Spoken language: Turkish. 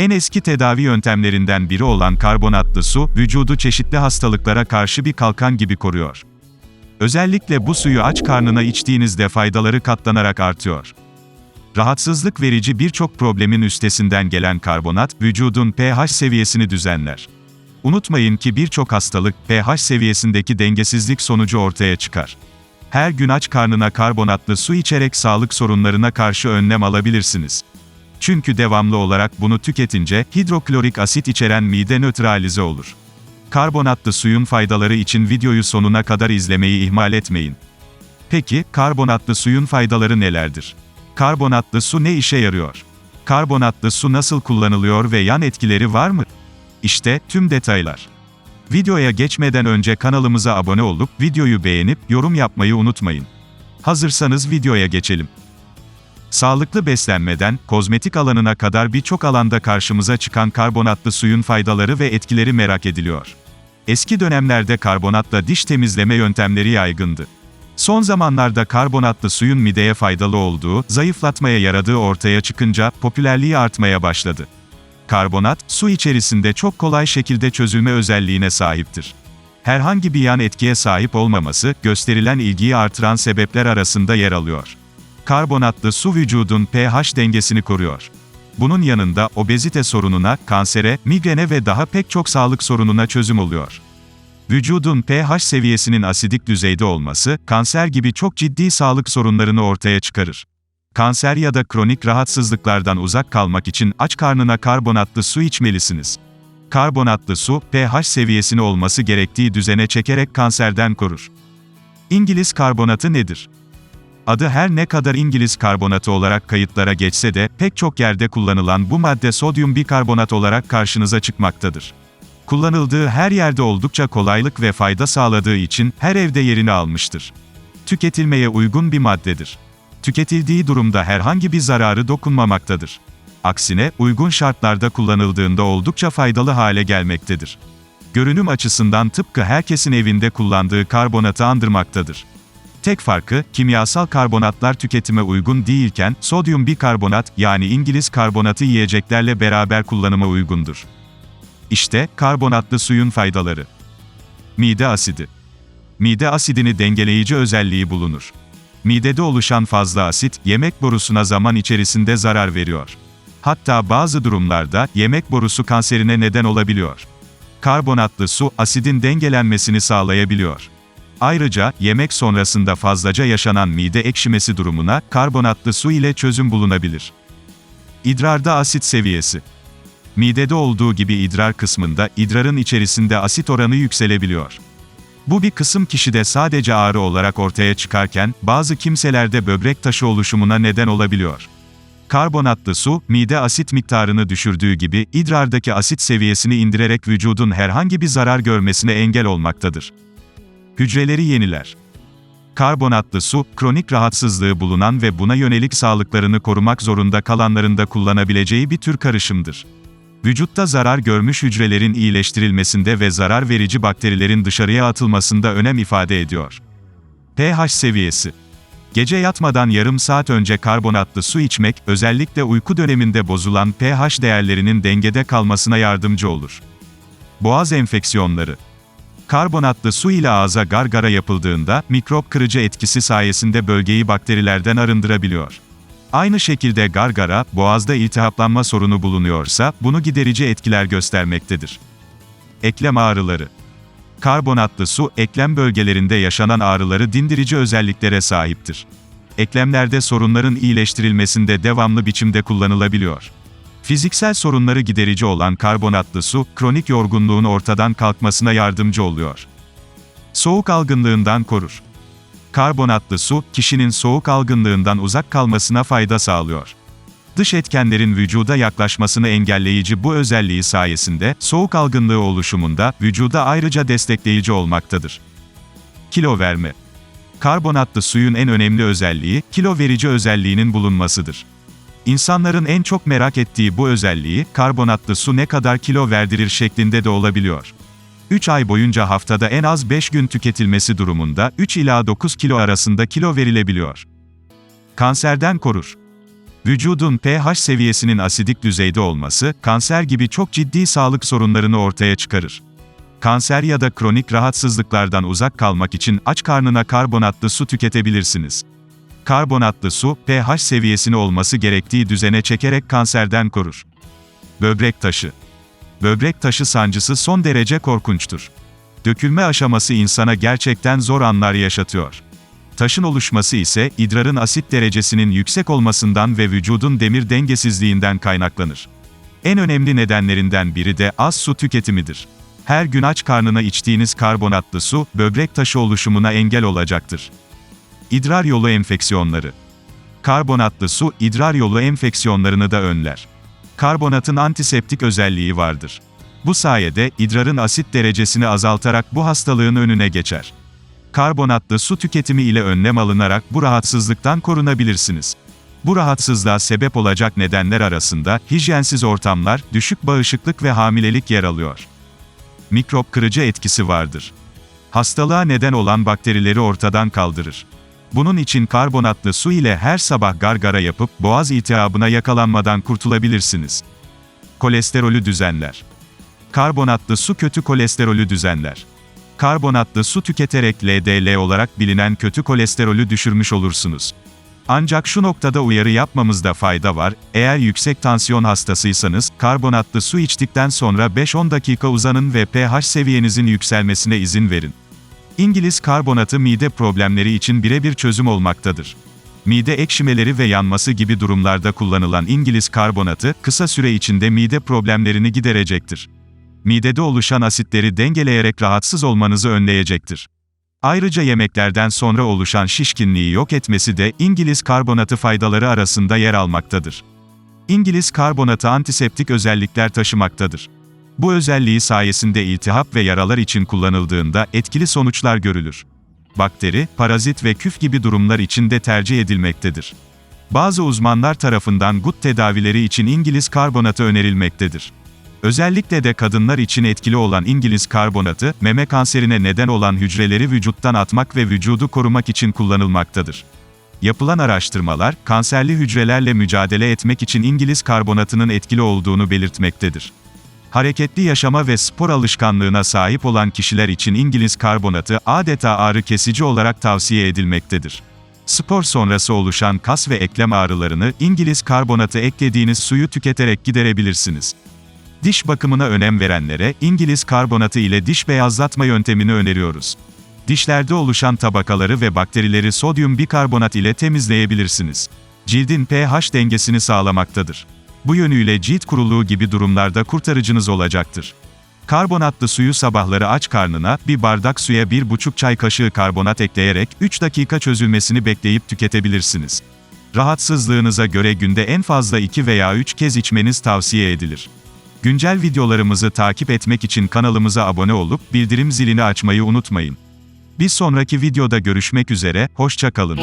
En eski tedavi yöntemlerinden biri olan karbonatlı su, vücudu çeşitli hastalıklara karşı bir kalkan gibi koruyor. Özellikle bu suyu aç karnına içtiğinizde faydaları katlanarak artıyor. Rahatsızlık verici birçok problemin üstesinden gelen karbonat, vücudun pH seviyesini düzenler. Unutmayın ki birçok hastalık, pH seviyesindeki dengesizlik sonucu ortaya çıkar. Her gün aç karnına karbonatlı su içerek sağlık sorunlarına karşı önlem alabilirsiniz. Çünkü devamlı olarak bunu tüketince, hidroklorik asit içeren mide nötralize olur. Karbonatlı suyun faydaları için videoyu sonuna kadar izlemeyi ihmal etmeyin. Peki, karbonatlı suyun faydaları nelerdir? Karbonatlı su ne işe yarıyor? Karbonatlı su nasıl kullanılıyor ve yan etkileri var mı? İşte tüm detaylar. Videoya geçmeden önce kanalımıza abone olup videoyu beğenip yorum yapmayı unutmayın. Hazırsanız videoya geçelim. Sağlıklı beslenmeden kozmetik alanına kadar birçok alanda karşımıza çıkan karbonatlı suyun faydaları ve etkileri merak ediliyor. Eski dönemlerde karbonatla diş temizleme yöntemleri yaygındı. Son zamanlarda karbonatlı suyun mideye faydalı olduğu, zayıflatmaya yaradığı ortaya çıkınca popülerliği artmaya başladı. Karbonat, su içerisinde çok kolay şekilde çözülme özelliğine sahiptir. Herhangi bir yan etkiye sahip olmaması, gösterilen ilgiyi artıran sebepler arasında yer alıyor. Karbonatlı su vücudun pH dengesini koruyor. Bunun yanında obezite sorununa, kansere, migrene ve daha pek çok sağlık sorununa çözüm oluyor. Vücudun pH seviyesinin asidik düzeyde olması, kanser gibi çok ciddi sağlık sorunlarını ortaya çıkarır. Kanser ya da kronik rahatsızlıklardan uzak kalmak için aç karnına karbonatlı su içmelisiniz. Karbonatlı su, pH seviyesini olması gerektiği düzene çekerek kanserden korur. İngiliz karbonatı nedir? Adı her ne kadar İngiliz karbonatı olarak kayıtlara geçse de, pek çok yerde kullanılan bu madde sodyum bikarbonat olarak karşınıza çıkmaktadır. Kullanıldığı her yerde oldukça kolaylık ve fayda sağladığı için, her evde yerini almıştır. Tüketilmeye uygun bir maddedir. Tüketildiği durumda herhangi bir zararı dokunmamaktadır. Aksine, uygun şartlarda kullanıldığında oldukça faydalı hale gelmektedir. Görünüm açısından tıpkı herkesin evinde kullandığı karbonatı andırmaktadır. Tek farkı, kimyasal karbonatlar tüketime uygun değilken, sodyum bikarbonat, yani İngiliz karbonatı yiyeceklerle beraber kullanıma uygundur. İşte, karbonatlı suyun faydaları. Mide asidi. Mide asidini dengeleyici özelliği bulunur. Midede oluşan fazla asit, yemek borusuna zaman içerisinde zarar veriyor. Hatta bazı durumlarda, yemek borusu kanserine neden olabiliyor. Karbonatlı su, asidin dengelenmesini sağlayabiliyor. Ayrıca, yemek sonrasında fazlaca yaşanan mide ekşimesi durumuna, karbonatlı su ile çözüm bulunabilir. İdrarda asit seviyesi. Midede olduğu gibi idrar kısmında, idrarın içerisinde asit oranı yükselebiliyor. Bu bir kısım kişide sadece ağrı olarak ortaya çıkarken, bazı kimselerde böbrek taşı oluşumuna neden olabiliyor. Karbonatlı su, mide asit miktarını düşürdüğü gibi, idrardaki asit seviyesini indirerek vücudun herhangi bir zarar görmesine engel olmaktadır. Hücreleri yeniler. Karbonatlı su, kronik rahatsızlığı bulunan ve buna yönelik sağlıklarını korumak zorunda kalanların da kullanabileceği bir tür karışımdır. Vücutta zarar görmüş hücrelerin iyileştirilmesinde ve zarar verici bakterilerin dışarıya atılmasında önem ifade ediyor. pH seviyesi Gece yatmadan yarım saat önce karbonatlı su içmek, özellikle uyku döneminde bozulan pH değerlerinin dengede kalmasına yardımcı olur. Boğaz enfeksiyonları Karbonatlı su ile ağza gargara yapıldığında, mikrop kırıcı etkisi sayesinde bölgeyi bakterilerden arındırabiliyor. Aynı şekilde gargara, boğazda iltihaplanma sorunu bulunuyorsa, bunu giderici etkiler göstermektedir. Eklem ağrıları Karbonatlı su, eklem bölgelerinde yaşanan ağrıları dindirici özelliklere sahiptir. Eklemlerde sorunların iyileştirilmesinde devamlı biçimde kullanılabiliyor. Fiziksel sorunları giderici olan karbonatlı su, kronik yorgunluğun ortadan kalkmasına yardımcı oluyor. Soğuk algınlığından korur. Karbonatlı su, kişinin soğuk algınlığından uzak kalmasına fayda sağlıyor. Dış etkenlerin vücuda yaklaşmasını engelleyici bu özelliği sayesinde, soğuk algınlığı oluşumunda, vücuda ayrıca destekleyici olmaktadır. Kilo verme. Karbonatlı suyun en önemli özelliği, kilo verici özelliğinin bulunmasıdır. İnsanların en çok merak ettiği bu özelliği, karbonatlı su ne kadar kilo verdirir şeklinde de olabiliyor. 3 ay boyunca haftada en az 5 gün tüketilmesi durumunda 3 ila 9 kilo arasında kilo verilebiliyor. Kanserden korur. Vücudun pH seviyesinin asidik düzeyde olması, kanser gibi çok ciddi sağlık sorunlarını ortaya çıkarır. Kanser ya da kronik rahatsızlıklardan uzak kalmak için aç karnına karbonatlı su tüketebilirsiniz. Karbonatlı su, pH seviyesini olması gerektiği düzene çekerek kanserden korur. Böbrek taşı. Böbrek taşı sancısı son derece korkunçtur. Dökülme aşaması insana gerçekten zor anlar yaşatıyor. Taşın oluşması ise idrarın asit derecesinin yüksek olmasından ve vücudun demir dengesizliğinden kaynaklanır. En önemli nedenlerinden biri de az su tüketimidir. Her gün aç karnına içtiğiniz karbonatlı su, böbrek taşı oluşumuna engel olacaktır. İdrar yolu enfeksiyonları. Karbonatlı su, idrar yolu enfeksiyonlarını da önler. Karbonatın antiseptik özelliği vardır. Bu sayede idrarın asit derecesini azaltarak bu hastalığın önüne geçer. Karbonatlı su tüketimi ile önlem alınarak bu rahatsızlıktan korunabilirsiniz. Bu rahatsızlığa sebep olacak nedenler arasında hijyensiz ortamlar, düşük bağışıklık ve hamilelik yer alıyor. Mikrop kırıcı etkisi vardır. Hastalığa neden olan bakterileri ortadan kaldırır. Bunun için karbonatlı su ile her sabah gargara yapıp boğaz iltihabına yakalanmadan kurtulabilirsiniz. Kolesterolü düzenler. Karbonatlı su kötü kolesterolü düzenler. Karbonatlı su tüketerek LDL olarak bilinen kötü kolesterolü düşürmüş olursunuz. Ancak şu noktada uyarı yapmamızda fayda var, eğer yüksek tansiyon hastasıysanız, karbonatlı su içtikten sonra 5-10 dakika uzanın ve pH seviyenizin yükselmesine izin verin. İngiliz karbonatı mide problemleri için birebir çözüm olmaktadır. Mide ekşimeleri ve yanması gibi durumlarda kullanılan İngiliz karbonatı, kısa süre içinde mide problemlerini giderecektir. Midede oluşan asitleri dengeleyerek rahatsız olmanızı önleyecektir. Ayrıca yemeklerden sonra oluşan şişkinliği yok etmesi de İngiliz karbonatı faydaları arasında yer almaktadır. İngiliz karbonatı antiseptik özellikler taşımaktadır. Bu özelliği sayesinde iltihap ve yaralar için kullanıldığında etkili sonuçlar görülür. Bakteri, parazit ve küf gibi durumlar için de tercih edilmektedir. Bazı uzmanlar tarafından gut tedavileri için İngiliz karbonatı önerilmektedir. Özellikle de kadınlar için etkili olan İngiliz karbonatı, meme kanserine neden olan hücreleri vücuttan atmak ve vücudu korumak için kullanılmaktadır. Yapılan araştırmalar, kanserli hücrelerle mücadele etmek için İngiliz karbonatının etkili olduğunu belirtmektedir. Hareketli yaşama ve spor alışkanlığına sahip olan kişiler için İngiliz karbonatı adeta ağrı kesici olarak tavsiye edilmektedir. Spor sonrası oluşan kas ve eklem ağrılarını İngiliz karbonatı eklediğiniz suyu tüketerek giderebilirsiniz. Diş bakımına önem verenlere İngiliz karbonatı ile diş beyazlatma yöntemini öneriyoruz. Dişlerde oluşan tabakaları ve bakterileri sodyum bikarbonat ile temizleyebilirsiniz. Cildin pH dengesini sağlamaktadır. Bu yönüyle cilt kuruluğu gibi durumlarda kurtarıcınız olacaktır. Karbonatlı suyu sabahları aç karnına, bir bardak suya 1,5 çay kaşığı karbonat ekleyerek 3 dakika çözülmesini bekleyip tüketebilirsiniz. Rahatsızlığınıza göre günde en fazla 2 veya 3 kez içmeniz tavsiye edilir. Güncel videolarımızı takip etmek için kanalımıza abone olup bildirim zilini açmayı unutmayın. Bir sonraki videoda görüşmek üzere, hoşça kalın.